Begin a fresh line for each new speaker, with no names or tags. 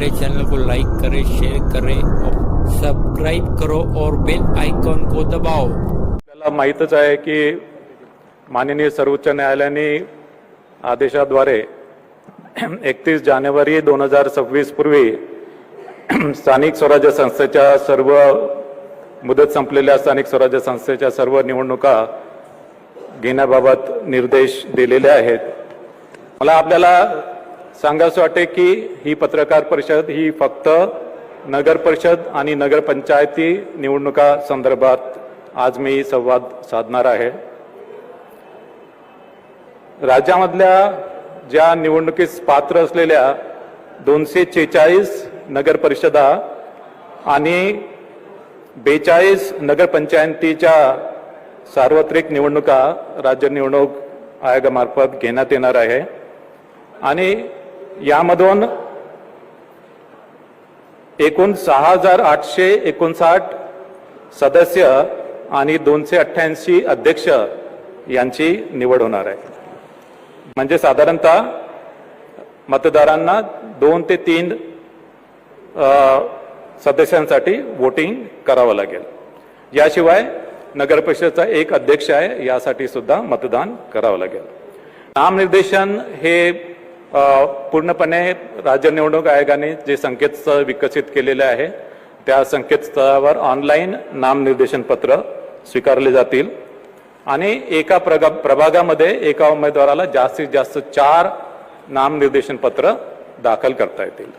को लाइक करें शेयर करें और सब्सक्राइब करो और बेल आइकॉन को दबाओ।
आपल्याला माहीतच आहे की माननीय सर्वोच्च न्यायालयाने आदेशाद्वारे एकतीस जानेवारी दोन हजार सव्वीस पूर्वी स्थानिक स्वराज्य संस्थेच्या सर्व मुदत संपलेल्या स्थानिक स्वराज्य संस्थेच्या सर्व निवडणुका घेण्याबाबत निर्देश दिलेले आहेत. मला आपल्याला सांगावंसं वाटते की ही पत्रकार परिषद ही फक्त नगर परिषद आणि नगरपंचायती निवडणुका संदर्भात आज मी संवाद साधणार आहे. राज्यामधल्या ज्या निवडणुकीस पात्र असलेल्या दोनशे छेचाळीस नगरपरिषदा आणि बेचाळीस नगरपंचायतीच्या सार्वत्रिक निवडणुका राज्य निवडणूक आयोगामार्फत घेण्यात येणार आहे. आणि यामधून एकूण सहा हजार आठशे एकोणसाठ सदस्य आणि दोनशे अठ्ठ्याऐंशी अध्यक्ष यांची निवड होणार आहे. म्हणजे साधारणतः मतदारांना दोन ते तीन सदस्यांसाठी वोटिंग करावं लागेल. याशिवाय नगर परिषदेचा एक अध्यक्ष आहे यासाठी सुद्धा मतदान करावं लागेल. नामनिर्देशन हे पूर्णपणे राज्य निवडणूक आयोगाने जे संकेतस्थळ विकसित केलेले आहे त्या संकेतस्थळावर ऑनलाईन नामनिर्देशन पत्र स्वीकारले जातील. आणि एका प्रगा प्रभागामध्ये एका उमेदवाराला जास्तीत जास्त चार नामनिर्देशन पत्र दाखल करता येतील.